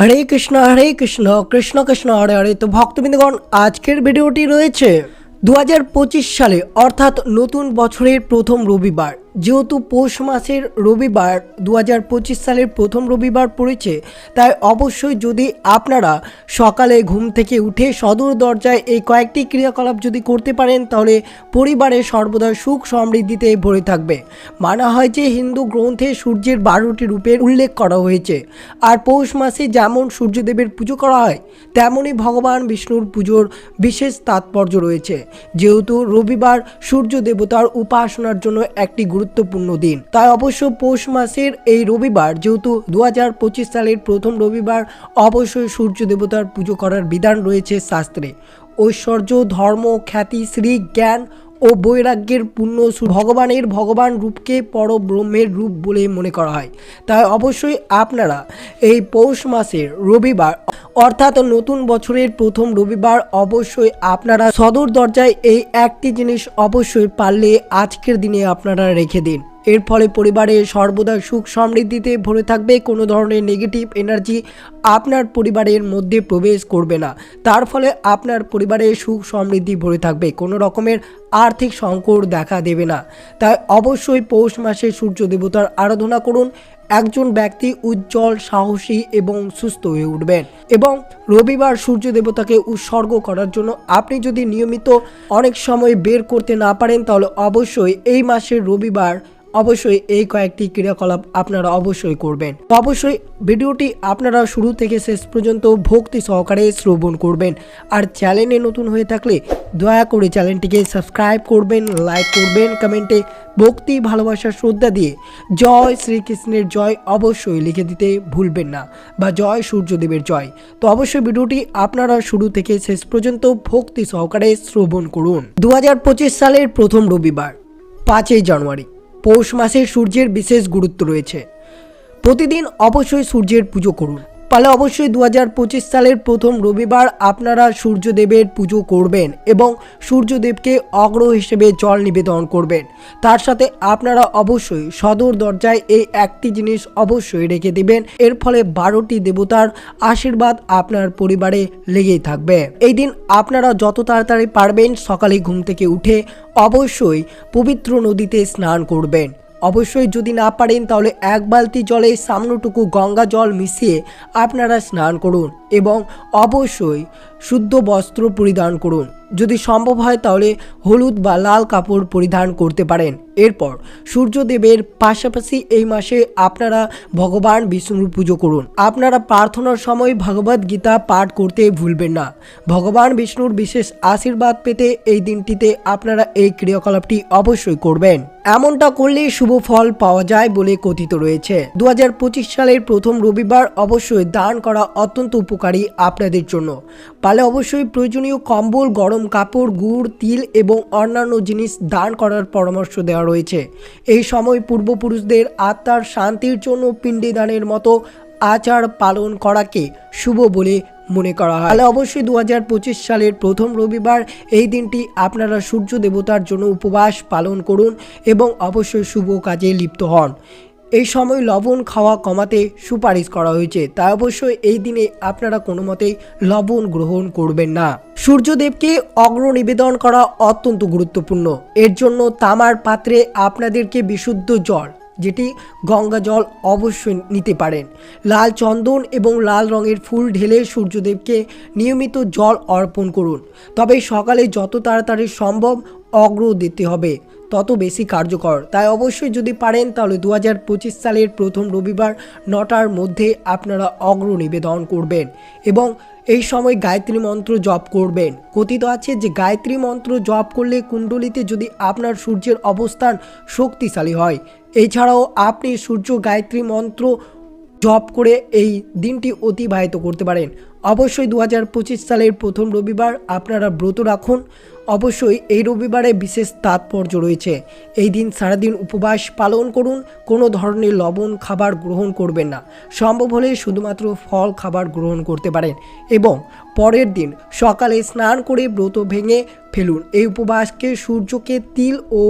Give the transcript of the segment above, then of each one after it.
হরে কৃষ্ণ হরে কৃষ্ণ কৃষ্ণ কৃষ্ণ, হরে হরে। তো ভক্তবৃন্দগণ, আজকের ভিডিওটি রয়েছে দু হাজার পঁচিশ সালে, অর্থাৎ নতুন বছরের প্রথম রবিবার। যেহেতু পৌষ মাসের রবিবার দু হাজার পঁচিশ সালের প্রথম রবিবার পড়েছে, তাই অবশ্যই যদি আপনারা সকালে ঘুম থেকে উঠে সদর দরজায় এই কয়েকটি ক্রিয়াকলাপ যদি করতে পারেন, তাহলে পরিবারে সর্বদা সুখ সমৃদ্ধিতে ভরে থাকবে। মানা হয় যে হিন্দু গ্রন্থে সূর্যের বারোটি রূপের উল্লেখ করা হয়েছে, আর পৌষ মাসে যেমন সূর্যদেবের পুজো করা হয় তেমনই ভগবান বিষ্ণুর পুজোর বিশেষ তাৎপর্য রয়েছে। যেহেতু রবিবার সূর্য দেবতার উপাসনার জন্য একটি গুরুত্বপূর্ণ দিন। তাই অবশ্য পৌষ মাসের এই রবিবার, যেহেতু দু হাজার পঁচিশ সালের প্রথম রবিবার অবশ্যই সূর্য দেবতার পুজো করার বিধান রয়েছে শাস্ত্রে। ঐশ্বর্য, ধর্ম, খ্যাতি শ্রী জ্ঞান ও বৈরাগ্যের পূর্ণ ভগবানের ভগবান রূপকে পরব্রহ্মের রূপ বলে মনে করা হয়। তাই অবশ্যই আপনারা এই পৌষ মাসের রবিবার অর্থাৎ নতুন বছরের প্রথম রবিবার অবশ্যই আপনারা সদর দরজায় এই একটি জিনিস অবশ্যই পারলে আজকের দিনে আপনারা রেখে দিন। এর ফলে পরিবারে সর্বদা সুখ সমৃদ্ধিতে ভরে থাকবে, কোনো ধরনের নেগেটিভ এনার্জি আপনার পরিবারের মধ্যে প্রবেশ করবে না। তার ফলে আপনার পরিবারে সুখ সমৃদ্ধি ভরে থাকবে, কোনো রকমের আর্থিক সংকট দেখা দেবে না। তাই অবশ্যই পৌষ মাসে সূর্য দেবতার আরাধনা করুন একজন ব্যক্তি উজ্জ্বল, সাহসী এবং সুস্থ হয়ে উঠবেন এবং রবিবার সূর্য দেবতাকে উৎসর্গ করার জন্য আপনি যদি নিয়মিত অনেক সময় বের করতে না পারেন, তাহলে অবশ্যই এই মাসের রবিবার অবশ্যই এই কয়েকটি ক্রিয়াকলাপ আপনারা অবশ্যই করবেন। অবশ্যই ভিডিওটি আপনারা শুরু থেকে শেষ পর্যন্ত ভক্তি সহকারে শ্রবণ করবেন। আর চ্যানেলে নতুন হয়ে থাকলে দয়া করে চ্যানেলটিকে সাবস্ক্রাইব করবেন, লাইক করবেন, কমেন্টে ভক্তি, ভালোবাসা, শ্রদ্ধা দিয়ে জয় শ্রীকৃষ্ণের জয় অবশ্যই লিখে দিতে ভুলবেন না বা জয় সূর্যদেবের জয়। তো অবশ্যই ভিডিওটি আপনারা শুরু থেকে শেষ পর্যন্ত ভক্তি সহকারে শ্রবণ করুন। দু হাজার পঁচিশ সালের প্রথম রবিবার, পাঁচই জানুয়ারি। পৌষ মাসে সূর্যের বিশেষ গুরুত্ব রয়েছে। প্রতিদিন অবশ্যই সূর্যের পুজো করুন। তাহলে অবশ্যই দু হাজার পঁচিশ সালের প্রথম রবিবার আপনারা সূর্যদেবের পুজো করবেন এবং সূর্যদেবকে অগ্র হিসেবে জল নিবেদন করবেন। তার সাথে আপনারা অবশ্যই সদর দরজায় এই একটি জিনিস অবশ্যই রেখে দিবেন। এর ফলে বারোটি দেবতার আশীর্বাদ আপনার পরিবারে লেগেই থাকবে। এই দিন আপনারা যত তাড়াতাড়ি পারবেন সকালে ঘুম থেকে উঠে অবশ্যই পবিত্র নদীতে স্নান করবেন। অবশ্যই যদি না পারেন তাহলে এক বালতি জলে সামনেটুকু গঙ্গা জল মিশিয়ে আপনারা স্নান করুন। এবং অবশ্যই শুদ্ধ বস্ত্র পরিধান করুন। যদি সম্ভব হয় তাহলে হলুদ বা লাল কাপড় পরিধান করতে পারেন। এরপর সূর্যদেবের পাশাপাশি এই মাসে আপনারা ভগবান বিষ্ণুর পুজো করুন। আপনারা প্রার্থনার সময় ভগবদ গীতা পাঠ করতে ভুলবেন না। ভগবান বিষ্ণুর বিশেষ আশীর্বাদ পেতে এই দিনটিতে আপনারা এই ক্রিয়াকলাপটি অবশ্যই করবেন। এমনটা করলে শুভ ফল পাওয়া যায় বলে কথিত রয়েছে। দু হাজার পঁচিশ সালের প্রথম রবিবার অবশ্যই দান করা অত্যন্ত উপকারী আপনাদের জন্য। পালে অবশ্যই প্রয়োজনীয় কম্বল, গরম কাপড়, গুড়, তিল এবং অন্যান্য জিনিস দান করার পরামর্শ দেওয়া রয়েছে। এই সময় পূর্বপুরুষদের আত্মার শান্তির জন্য পিণ্ডি দানের মতো আচার পালন করাকে শুভ বলে মনে করা হয়। তাহলে অবশ্যই দু হাজার পঁচিশ সালের প্রথম রবিবার এই দিনটি আপনারা সূর্য দেবতার জন্য উপবাস পালন করুন এবং অবশ্যই শুভ কাজে লিপ্ত হন। এই সময় লবণ খাওয়া কমাতে সুপারিশ করা হয়েছে। তাই অবশ্যই এই দিনে আপনারা কোনো মতেই লবণ গ্রহণ করবেন না। সূর্যদেবকে অগ্র নিবেদন করা অত্যন্ত গুরুত্বপূর্ণ। এর জন্য তামার পাত্রে আপনাদেরকে বিশুদ্ধ জল, যেটি গঙ্গা জল অবশ্যই নিতে পারেন। লাল চন্দন এবং লাল রঙের ফুল ঢেলে সূর্যদেবকে নিয়মিত জল অর্পণ করুন। তবে সকালে যত তাড়াতাড়ি সম্ভব অগ্র দিতে হবে। তত বেশি কার্যকর। তাই অবশ্যই যদি পারেন, তাহলে দু হাজার পঁচিশ সালের প্রথম রবিবার নটার মধ্যে আপনারা অগ্র নিবেদন করবেন এবং এই সময় গায়ত্রী মন্ত্র জপ করবেন। কথিত আছে যে গায়ত্রী মন্ত্র জপ করলে কুণ্ডলিতে যদি আপনার সূর্যের অবস্থান শক্তিশালী হয়, এছাড়াও আপনি সূর্য গায়ত্রী মন্ত্র জপ করে এই দিনটি অতিবাহিত করতে পারেন। অবশ্যই দু হাজার পঁচিশ সালের প্রথম রবিবার আপনারা ব্রত রাখুন। অবশ্যই এই রবিবারে বিশেষ তাৎপর্য রয়েছে। এই দিন সারাদিন উপবাস পালন করুন, কোনো ধরনের লবণ খাবার গ্রহণ করবেন না। সম্ভব হলে শুধুমাত্র ফল খাবার গ্রহণ করতে পারেন এবং পরের দিন সকালে স্নান করে ব্রত ভেঙে ফেলুন। এই উপবাসকে সূর্যকে তিল ও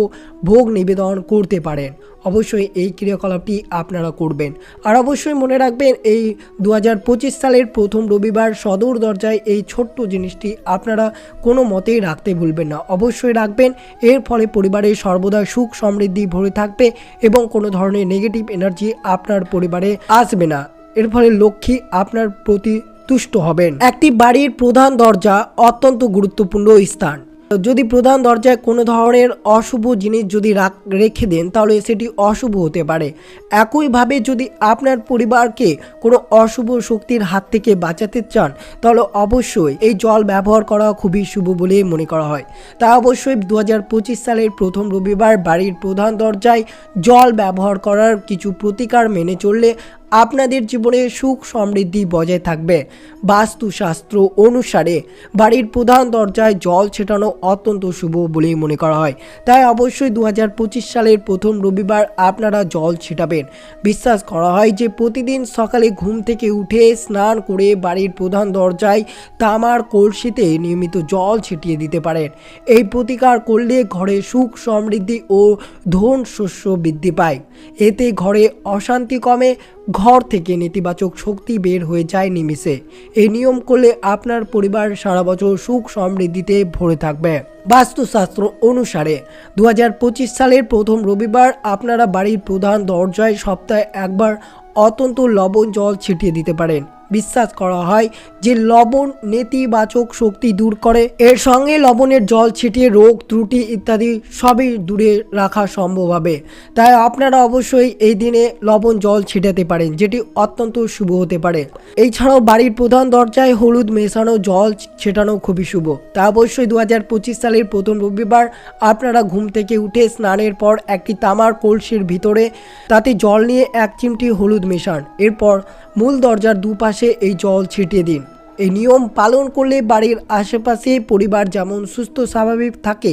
ভোগ নিবেদন করতে পারেন। অবশ্যই এই ক্রিয়াকলাপটি আপনারা করবেন। আর অবশ্যই মনে রাখবেন, এই দু হাজার পঁচিশ সালের প্রথম রবিবার সদর দরজায় এই ছোট্ট জিনিসটি আপনারা কোনো মতেই রাখতে ভুলবেন না। অবশ্যই রাখবেন, এর ফলে পরিবারে সর্বদা সুখ সমৃদ্ধি ভরে থাকবে এবং কোনো ধরনের নেগেটিভ এনার্জি আপনার পরিবারে আসবে না। এর ফলে লক্ষ্মী আপনার প্রতি তুষ্ট হবেন। একটি বাড়ির প্রধান দরজা অত্যন্ত গুরুত্বপূর্ণ স্থান। যদি প্রধান দরজায় কোনো ধরনের অশুভ জিনিস যদি রাখ- দেন, তাহলে সেটি অশুভ হতে পারে। একইভাবে যদি আপনার পরিবারকে কোনো অশুভ শক্তির হাত থেকে বাঁচাতে চান, তাহলে অবশ্যই এই জল ব্যবহার করা খুবই শুভ বলে মনে করা হয়। তা অবশ্যই দু হাজার পঁচিশ সালের প্রথম রবিবার বাড়ির প্রধান দরজায় জল ব্যবহার করার কিছু প্রতিকার মেনে চললে আপনাদের জীবনে সুখ সমৃদ্ধি বজায় থাকবে। বাস্তুশাস্ত্র অনুসারে বাড়ির প্রধান দরজায় জল ছেটানো অত্যন্ত শুভ বলেই মনে করা হয়। তাই অবশ্যই দু হাজার পঁচিশ সালের প্রথম রবিবার আপনারা জল ছিটাবেন। বিশ্বাস করা হয় যে প্রতিদিন সকালে ঘুম থেকে উঠে স্নান করে বাড়ির প্রধান দরজায় তামার কলসিতে নিয়মিত জল ছিটিয়ে দিতে পারেন। এই প্রতিকার করলে ঘরে সুখ সমৃদ্ধি ও ধন শস্য বৃদ্ধি পায়। এতে ঘরে অশান্তি কমে ঘর থেকে নেতিবাচক শক্তি বের হয়ে যায় নিমিষে। এই নিয়ম করলে আপনার পরিবার সারা বছর সুখ সমৃদ্ধিতে ভরে থাকবে। বাস্তুশাস্ত্র অনুসারে দু হাজার পঁচিশ সালের প্রথম রবিবার আপনারা বাড়ির প্রধান দরজায় সপ্তাহে একবার অত্যন্ত লবণ জল ছিটিয়ে দিতে পারেন। বিশ্বাস করা হয় যে লবণ নেতিবাচক শক্তি দূর করে। এর সঙ্গে লবণের জল ছিটিয়ে রোগ, ত্রুটি ইত্যাদি সবই দূরে রাখা সম্ভব হবে। তাই আপনারা অবশ্যই এই দিনে লবণ জল ছিটাতে পারেন, যেটি অত্যন্ত শুভ হতে পারে। এছাড়াও বাড়ির প্রধান দরজায় হলুদ মেশানো জল ছেটানো খুবই শুভ। তা অবশ্যই দু হাজার পঁচিশ সালের প্রথম রবিবার আপনারা ঘুম থেকে উঠে স্নানের পর একটি তামার কলসির ভিতরে তাতে জল নিয়ে এক চিমটি হলুদ মেশান। এরপর মূল দরজার দুপাশে এই জল ছিটিয়ে দিন। এই নিয়ম পালন করলে বাড়ির আশেপাশে পরিবার যেমন সুস্থ, স্বাভাবিক থাকে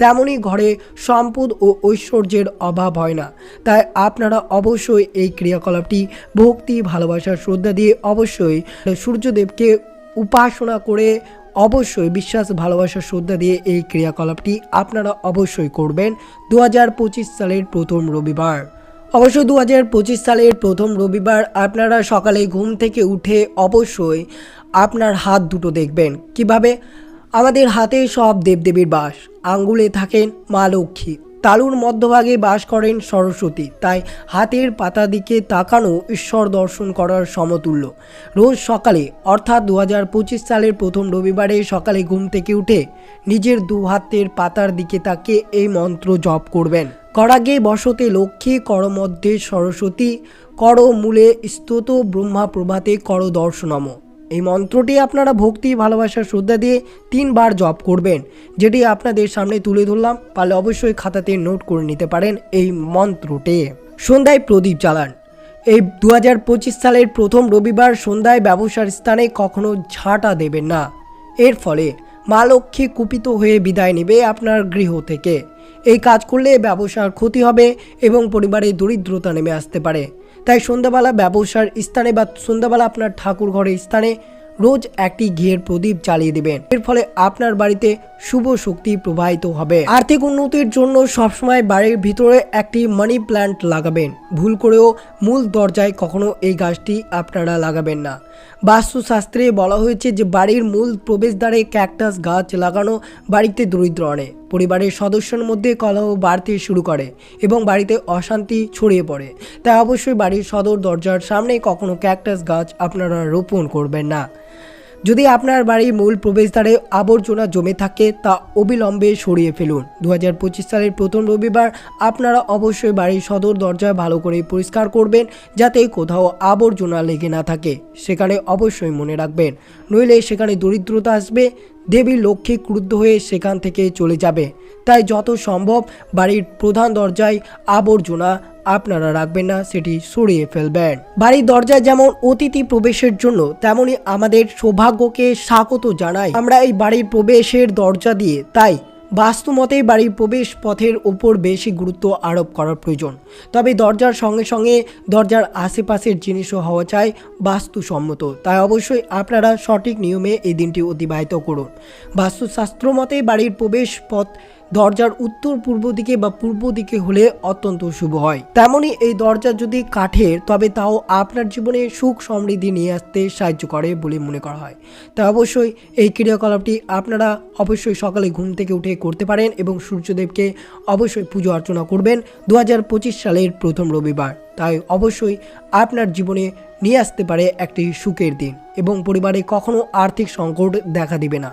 তেমনই ঘরে সম্পদ ও ঐশ্বর্যের অভাব হয় না। তাই আপনারা অবশ্যই এই ক্রিয়াকলাপটি ভক্তি ভালোবাসা শ্রদ্ধা দিয়ে অবশ্যই সূর্যদেবকে উপাসনা করে অবশ্যই বিশ্বাস, ভালোবাসা, শ্রদ্ধা দিয়ে এই ক্রিয়াকলাপটি আপনারা অবশ্যই করবেন। দু হাজার পঁচিশ সালের প্রথম রবিবার। অবশ্য দু হাজার পঁচিশ সালের প্রথম রবিবার আপনারা সকালে ঘুম থেকে উঠে অবশ্যই আপনার হাত দুটো দেখবেন। কীভাবে? আমাদের হাতে সব দেবদেবীর বাস। আঙ্গুলে থাকেন মা লক্ষ্মী। তালুর মধ্যভাগে বাস করেন সরস্বতী। তাই হাতের পাতা দিকে তাকানো ঈশ্বর দর্শন করার সমতুল্য। রোজ সকালে, অর্থাৎ দু হাজার পঁচিশ সালের প্রথম রবিবারে সকালে ঘুম থেকে উঠে নিজের দু হাতের পাতার দিকে তাকিয়ে এই মন্ত্র জপ করবেন। করাগে বসতে লক্ষ্মী, কর মধ্যে সরস্বতী, কর মূলে স্তোত ব্রহ্মা প্রভাতে কর দর্শনম। এই মন্ত্রটি আপনারা ভক্তি, ভালোবাসা, শ্রদ্ধা দিয়ে তিনবার জপ করবেন, যেটি আপনাদের সামনে তুলে ধরলাম। পারলে অবশ্যই খাতাতে নোট করে নিতে পারেন এই মন্ত্রটি। সন্ধ্যায় প্রদীপ জ্বালান। এই দু হাজার পঁচিশ সালের প্রথম রবিবার সন্ধ্যায় ব্যবসার স্থানে কখনো ঝাঁটা দেবেন না। এর ফলে মা লক্ষ্মী কুপিত হয়ে বিদায় নেবে আপনার গৃহ থেকে। এই কাজ করলে ব্যবসার ক্ষতি হবে এবং পরিবারে দরিদ্রতা নেমে আসতে পারে। তাই সন্ধ্যাবেলা ব্যবসার স্থানে বা সন্ধ্যাবেলা আপনার ঠাকুর ঘরের স্থানে রোজ একটি ঘিয়ের প্রদীপ জ্বালিয়ে দেবেন। এর ফলে আপনার বাড়িতে শুভ শক্তি প্রবাহিত হবে। আর্থিক উন্নতির জন্য সবসময় বাড়ির ভিতরে একটি মানি প্ল্যান্ট লাগাবেন। ভুল করেও মূল দরজায় কখনো এই গাছটি আপনারা লাগাবেন না। বাস্তুশাস্ত্রে বলা হয়েছে যে, বাড়ির মূল প্রবেশদ্বারে ক্যাকটাস গাছ লাগানো বাড়িতে দরিদ্র আনে। পরিবারের সদস্যের মধ্যে কলহ বাড়তে শুরু করে এবং বাড়িতে অশান্তি ছড়িয়ে পড়ে। তাই অবশ্যই বাড়ির সদর দরজার সামনে কখনো ক্যাকটাস গাছ আপনারা রোপণ করবেন না। যদি আপনার বাড়ির মূল প্রবেশদ্বারে আবর্জনা জমে থাকে, তা অবিলম্বে সরিয়ে ফেলুন। দু হাজার পঁচিশ সালের প্রথম রবিবার আপনারা অবশ্যই বাড়ির সদর দরজা ভালো করে পরিষ্কার করবেন, যাতে কোথাও আবর্জনা লেগে না থাকে। সেখানে অবশ্যই মনে রাখবেন। নইলে সেখানে দরিদ্রতা আসবে দেবী লক্ষ্মী ক্রুদ্ধ হয়ে সেখান থেকে চলে যাবে। তাই যত সম্ভব বাড়ির প্রধান দরজায় আবর্জনা আপনারা রাখবেন না, সেটি সরিয়ে ফেলবেন। বাড়ির দরজায় যেমন অতিথি প্রবেশের জন্য, তেমনি আমাদের সৌভাগ্যকে স্বাগত জানাই। আমরা এই বাড়ির প্রবেশের দরজা দিয়ে তাই বাস্তু মতেই বাড়ির প্রবেশ পথের ওপর বেশি গুরুত্ব আরোপ করার প্রয়োজন। তবে দরজার সঙ্গে সঙ্গে দরজার আশেপাশের জিনিসও হওয়া চাই বাস্তুসম্মত। তাই অবশ্যই আপনারা সঠিক নিয়মে এই দিনটি অতিবাহিত করুন। বাস্তুশাস্ত্র মতে বাড়ির প্রবেশ পথ দরজার উত্তর পূর্ব দিকে বা পূর্ব দিকে হলে অত্যন্ত শুভ হয়। তেমনি এই দরজা যদি কাঠের, তবে তাও আপনার জীবনে সুখ সমৃদ্ধি নিয়ে আসতে সাহায্য করে বলে মনে করা হয়। তাই অবশ্যই এই ক্রিয়াকলাপটি আপনারা অবশ্যই সকালে ঘুম থেকে উঠে করতে পারেন এবং সূর্যদেবকে অবশ্যই পুজো অর্চনা করবেন দু হাজার পঁচিশ সালের প্রথম রবিবার। তাই অবশ্যই আপনার জীবনে নিয়ে আসতে পারে একটি সুখের দিন এবং পরিবারে কখনো আর্থিক সংকট দেখা দিবে না।